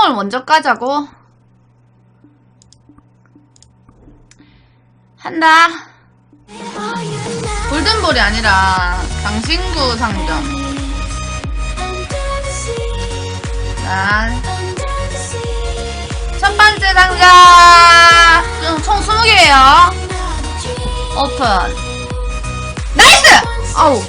뚜껑을 먼저 까자고. 한다. 골든볼이 아니라 강신구 상점. 자, 첫 번째 상자. 총- 총 20개예요. 오픈. 나이스! 아우.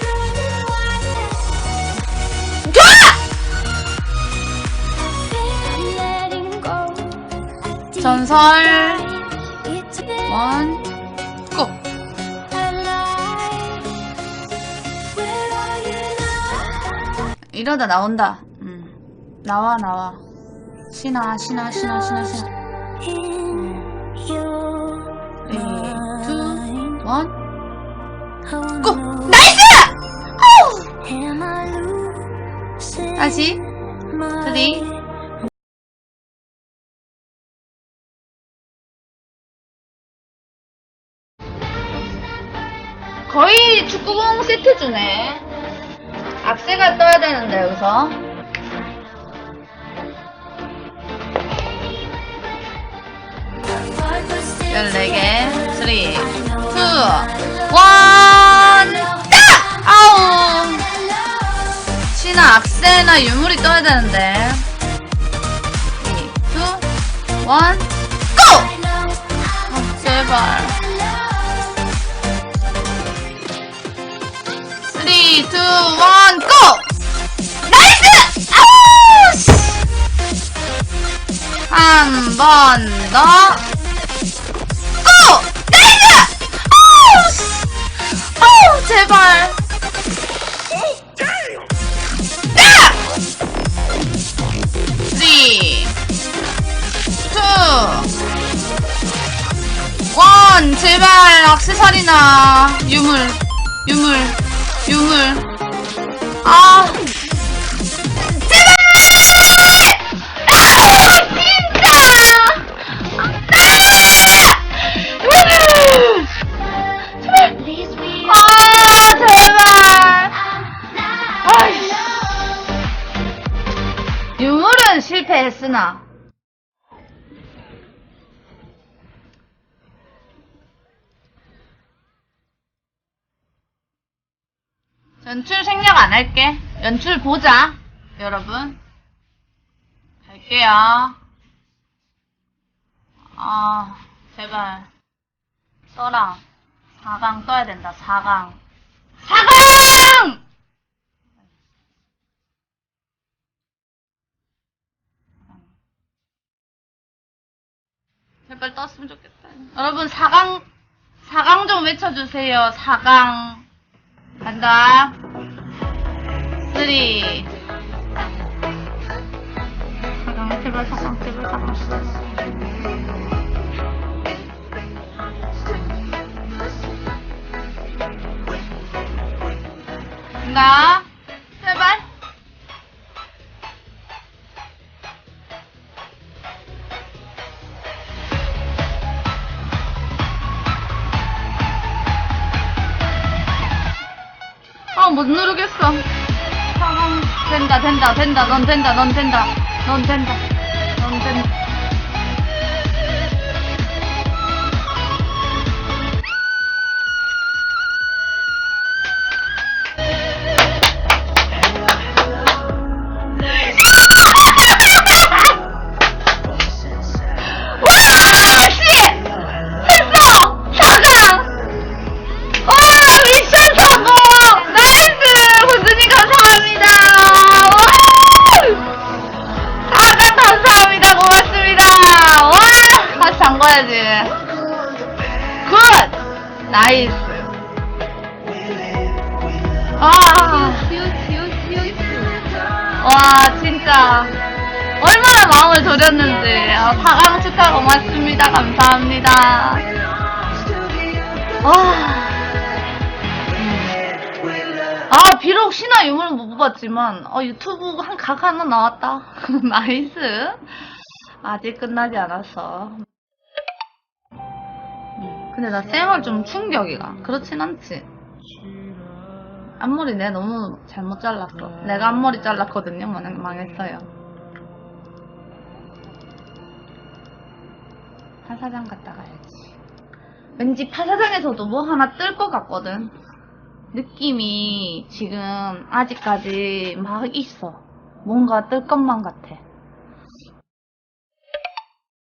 전설 원 고! 이러다 나온다. 음. 나와 나와. 신아 신아 신아 신아 신아. 3, 2, 1 고! 나이스! 어우! 다시 3 거의 축구공 세트 주네. 악세가 떠야 되는데 여기서. 열네 개. 3, 2, 1, 딱! 아우! 신화 악세나 유물이 떠야 되는데. 3, 2, 1, 번 더. 고! 나이스! 씨! 아우, 제발. 딱! 3, 2, 1, 제발, 악세사리나, 유물, 유물, 유물. 아. 유물은 실패했으나. 연출 생략 안 할게. 연출 보자. 여러분. 갈게요. 아, 제발. 써라. 4강 떠야 된다, 4강. 4강! 제발 떴으면 좋겠다. 여러분, 4강, 4강 좀 외쳐주세요, 4강. 간다. 3. 4강, 제발 4강, 제발 4강. 간다. 아, 못 누르겠어. 사람 된다, 된다, 된다, 넌 된다, 넌 된다, 넌 된다, 잠궈야지. 굿! 나이스. 아. 와, 진짜. 얼마나 마음을 졸였는지. 아, 4강 축하 고맙습니다. 감사합니다. 와. 아, 비록 신화 유물은 못 봤지만, 어, 유튜브 한 각 하나 나왔다. 나이스. 아직 끝나지 않았어. 근데 나 쌤을 좀 충격이가. 그렇진 않지. 앞머리 내 너무 잘못 잘랐어. 내가 앞머리 잘랐거든요. 망, 망했어요. 파사장 갔다 가야지. 왠지 파사장에서도 뭐 하나 뜰 것 같거든. 느낌이 지금 아직까지 막 있어. 뭔가 뜰 것만 같아.